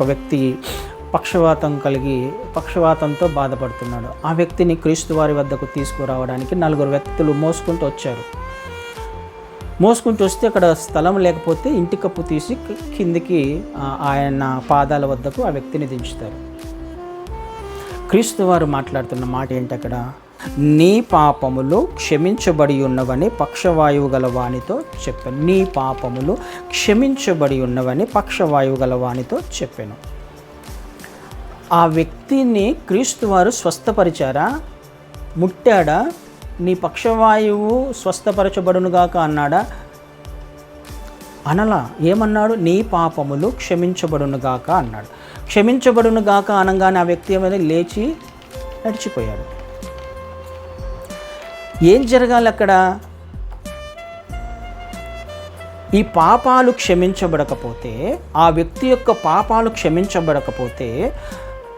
ఒక వ్యక్తి పక్షవాతం కలిగి పక్షవాతంతో బాధపడుతున్నాడు. ఆ వ్యక్తిని క్రీస్తు వారి వద్దకు తీసుకురావడానికి నలుగురు వ్యక్తులు మోసుకుంటూ వచ్చారు. మోసుకుంటూ వస్తే అక్కడ స్థలం లేకపోతే ఇంటి కప్పు తీసి కిందికి ఆయన పాదాల వద్దకు ఆ వ్యక్తిని దించుతారు. క్రీస్తు వారు మాట్లాడుతున్న మాట ఏంటి అక్కడ? నీ పాపములు క్షమించబడి ఉన్నవని పక్షవాయువు గల వానితో చెప్పాను. నీ పాపములు క్షమించబడి ఉన్నవని పక్షవాయువు గల వానితో చెప్పాను. ఆ వ్యక్తిని క్రీస్తు వారు స్వస్థపరిచారా? ముట్టాడా? నీ పక్షవాయువు స్వస్థపరచబడునుగాక అన్నాడా? అనలా ఏమన్నాడు? నీ పాపములు క్షమించబడునుగాక అన్నాడు. క్షమించబడునుగాక అనగానే ఆ వ్యక్తి ఏమైనా లేచి నడిచిపోయాడు. ఏం జరగాలి అక్కడ? ఈ పాపాలు క్షమించబడకపోతే ఆ వ్యక్తి యొక్క పాపాలు క్షమించబడకపోతే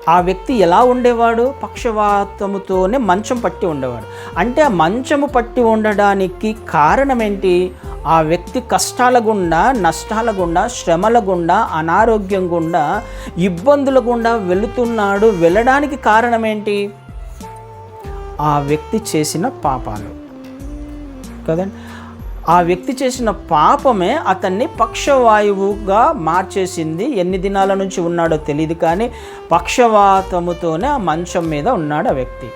ఆ వ్యక్తి ఎలా ఉండేవాడు? పక్షవాతముతోనే మంచం పట్టి ఉండేవాడు. అంటే ఆ మంచము పట్టి ఉండడానికి కారణం ఏంటి ఆ వ్యక్తి కష్టాల గుండా నష్టాల గుండా శ్రమల గుండా అనారోగ్యం గుండా ఇబ్బందుల గుండా వెళుతున్నాడు. వెళ్ళడానికి కారణం ఏంటి ఆ వ్యక్తి చేసిన పాపాలు. కదండి? ఆ వ్యక్తి చేసిన పాపమే అతన్ని పక్షవాయువుగా మార్చేసింది. ఎన్ని దినాల నుంచి ఉన్నాడో తెలియదు కానీ పక్షవాతముతోనే ఆ మంచం మీద ఉన్నాడు ఆ వ్యక్తి.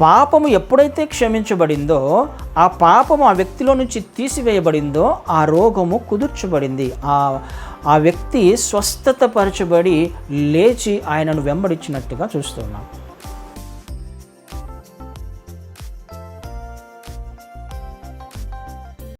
పాపము ఎప్పుడైతే క్షమించబడిందో ఆ పాపము ఆ వ్యక్తిలో నుంచి తీసివేయబడిందో ఆ రోగము కుదుర్చబడింది. ఆ ఆ వ్యక్తి స్వస్థత పరచబడి లేచి ఆయనను వెంబడించినట్టుగా చూస్తున్నాం.